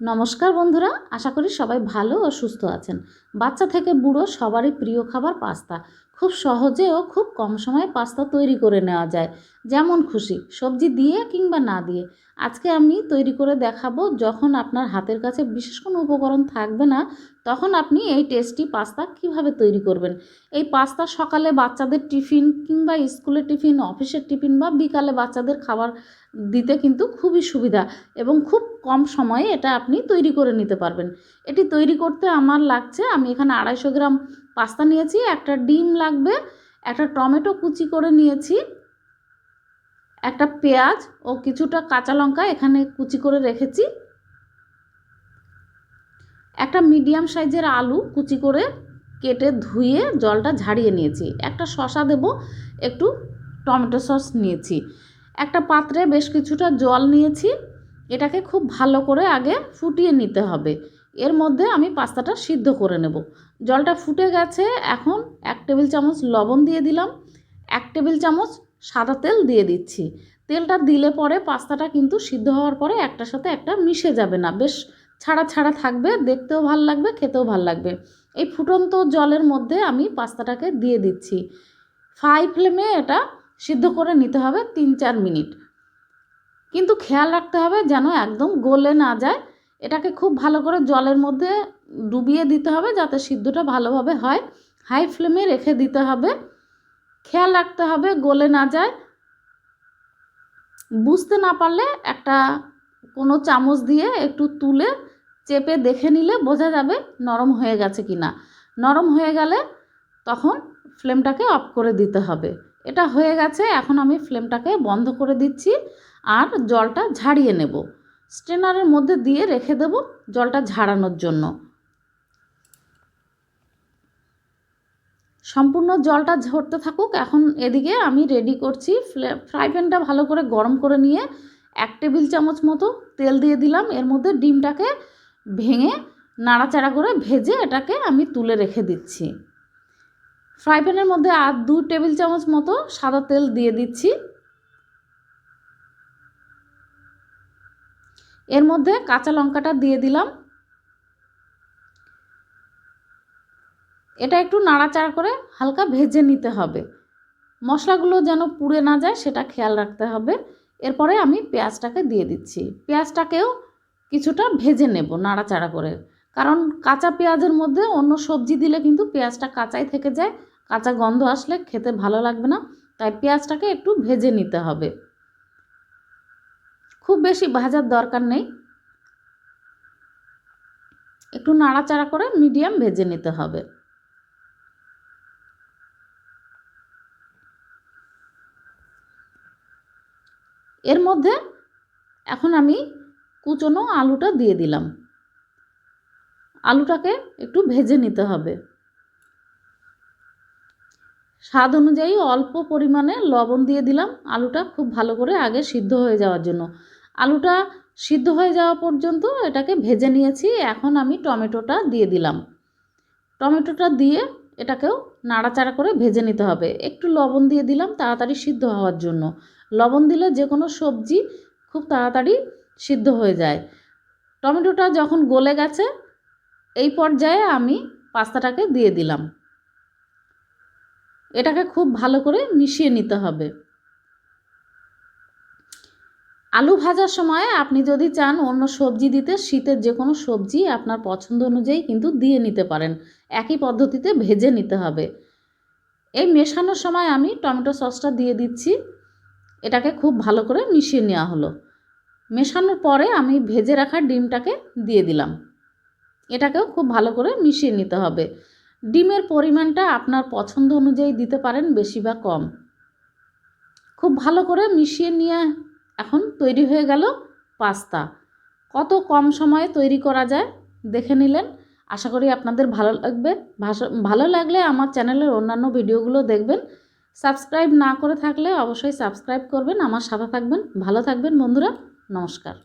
নমস্কার বন্ধুরা, আশা করি সবাই ভালো ও সুস্থ আছেন। বাচ্চা থেকে বুড়ো সবারই প্রিয় খাবার পাস্তা। খুব সহজে ও খুব কম সময়ে পাস্তা তৈরি করে নেওয়া যায়। যেমন খুশি, সবজি দিয়ে কিংবা না দিয়ে। আজকে আমি তৈরি করে দেখাবো যখন আপনার হাতের কাছে বিশেষ কোনো উপকরণ থাকবে না, তখন আপনি এই টেস্টি পাস্তা কীভাবে তৈরি করবেন? এই পাস্তা সকালে বাচ্চাদের টিফিন কিংবা স্কুলের টিফিন, অফিসের টিফিন বা বিকালে বাচ্চাদের খাবার দিতে কিন্তু খুবই সুবিধা এবং খুব কম সময়ে এটা আপনি তৈরি করে নিতে পারবেন। এটি তৈরি করতে আমার লাগছে, আমি এখানে আড়াইশো গ্রাম পাস্তা নিয়েছি, একটা ডিম লাগবে, একটা টমেটো কুচি করে নিয়েছি, একটা পেঁয়াজ ও কিছুটা কাঁচা লঙ্কা এখানে কুচি করে রেখেছি, একটা মিডিয়াম সাইজের আলু কুচি করে কেটে ধুয়ে জলটা ঝাড়িয়ে নিয়েছি, একটা শশা দেব, একটু টমেটো সস নিয়েছি, একটা পাত্রে বেশ কিছুটা জল নিয়েছি, এটাকে খুব ভালো করে আগে ফুটিয়ে নিতে হবে এর মধ্যে আমি পাস্তাটা সিদ্ধ করে নেব। জলটা ফুটে গেছে, এখন এক টেবিল চামচ লবণ দিয়ে দিলাম, এক টেবিল চামচ সাদা তেল দিয়ে দিচ্ছি। তেলটা দিলে পরে পাস্তাটা কিন্তু সিদ্ধ হওয়ার পরে একটার সাথে একটা মিশে যাবে না। বেশ ছাড়া ছাড়া থাকবে, দেখতেও ভালো লাগবে, খেতেও ভালো লাগবে। এই ফুটন্ত জলের মধ্যে আমি পাস্তাটাকে দিয়ে দিচ্ছি। ফাই ফ্লেমে এটা সিদ্ধ করে নিতে হবে তিন চার মিনিট। কিন্তু খেয়াল রাখতে হবে যেন একদম গলে না যায়। এটাকে খুব ভালো করে জলের মধ্যে ডুবিয়ে দিতে হবে যাতে সিদ্ধটা ভালোভাবে হয়। হাই ফ্লেমে রেখে দিতে হবে। খেয়াল রাখতে হবে গলে না যায়। বুঝতে না পারলে একটা কোনো চামচ দিয়ে একটু তুলে চেপে দেখে নিলে বোঝা যাবে নরম হয়ে গেছে কি না নরম হয়ে গেলে তখন ফ্লেমটাকে অফ করে দিতে হবে। এটা হয়ে গেছে, এখন আমি ফ্লেমটাকে বন্ধ করে দিচ্ছি আর জলটা ঝাড়িয়ে নেব। স্ট্রেনারের মধ্যে দিয়ে রেখে দেব জলটা ঝাড়ানোর জন্য। সম্পূর্ণ জলটা ঝরতে থাকুক, এখন এদিকে আমি রেডি করছি ফ্রাই প্যানটা ভালো করে গরম করে নিয়ে এক টেবিল চামচ মতো তেল দিয়ে দিলাম। এর মধ্যে ডিমটাকে ভেঙে নাড়াচাড়া করে ভেজে এটাকে আমি তুলে রেখে দিচ্ছি। ফ্রাই প্যানের মধ্যে আর দু টেবিল চামচ মতো সাদা তেল দিয়ে দিচ্ছি। এর মধ্যে কাঁচা লঙ্কাটা দিয়ে দিলাম। এটা একটু নাড়াচাড়া করে হালকা ভেজে নিতে হবে। মশলাগুলো যেন পুড়ে না যায় সেটা খেয়াল রাখতে হবে। এরপরে আমি পেঁয়াজটাকে দিয়ে দিচ্ছি। পেঁয়াজটাকেও কিছুটা ভেজে নেব নাড়াচাড়া করে। কারণ কাঁচা পেঁয়াজের মধ্যে অন্য সবজি দিলে কিন্তু পেঁয়াজটা কাঁচাই থেকে যায়, কাঁচা গন্ধ আসলে খেতে ভালো লাগবে না। তাই পেঁয়াজটাকে একটু ভেজে নিতে হবে। খুব বেশি ভাজার দরকার নেই। একটু নাড়াচাড়া করে মিডিয়াম ভেজে নিতে হবে। এর মধ্যে এখন আমি কুচনো আলুটা দিয়ে দিলাম। আলুটাকে একটু ভেজে নিতে হবে। স্বাদ অনুযায়ী অল্প পরিমাণে লবণ দিয়ে দিলাম আলুটা খুব ভালো করে আগে সিদ্ধ হয়ে যাওয়ার জন্য। আলুটা সিদ্ধ হয়ে যাওয়া পর্যন্ত এটাকে ভেজে নিয়েছি। এখন আমি টমেটোটা দিয়ে দিলাম। টমেটোটা দিয়ে এটাকেও নাড়াচাড়া করে ভেজে নিতে হবে। একটু লবণ দিয়ে দিলাম তাড়াতাড়ি সিদ্ধ হওয়ার জন্য। লবণ দিলে যে কোনো সবজি খুব তাড়াতাড়ি সিদ্ধ হয়ে যায়। টমেটোটা যখন গলে গেছে, এই পর্যায়ে আমি পাস্তাটাকে দিয়ে দিলাম। এটাকে খুব ভালো করে মিশিয়ে নিতে হবে। আলু ভাজার সময় আপনি যদি চান অন্য সবজি দিতে, শীতের যে কোনো সবজি আপনার পছন্দ অনুযায়ী কিন্তু দিয়ে নিতে পারেন। একই পদ্ধতিতে ভেজে নিতে হবে। এই মেশানোর সময় আমি টমেটো সসটা দিয়ে দিচ্ছি। এটাকে খুব ভালো করে মিশিয়ে নেওয়া হলো। মেশানোর পরে আমি ভেজে রাখা ডিমটাকে দিয়ে দিলাম। এটাকেও খুব ভালো করে মিশিয়ে নিতে হবে। ডিমের পরিমাণটা আপনার পছন্দ অনুযায়ী দিতে পারেন বেশি বা কম। খুব ভালো করে মিশিয়ে নিয়ে এখন তৈরি হয়ে গেল পাস্তা। কত কম সময়ে তৈরি করা যায় দেখে নিলেন। আশা করি আপনাদের ভালো লাগবে। ভালো লাগলে আমার চ্যানেলের অন্যান্য ভিডিওগুলো দেখবেন। সাবস্ক্রাইব না করে থাকলে অবশ্যই সাবস্ক্রাইব করবেন। আমার সাথে থাকবেন। ভালো থাকবেন বন্ধুরা। নমস্কার।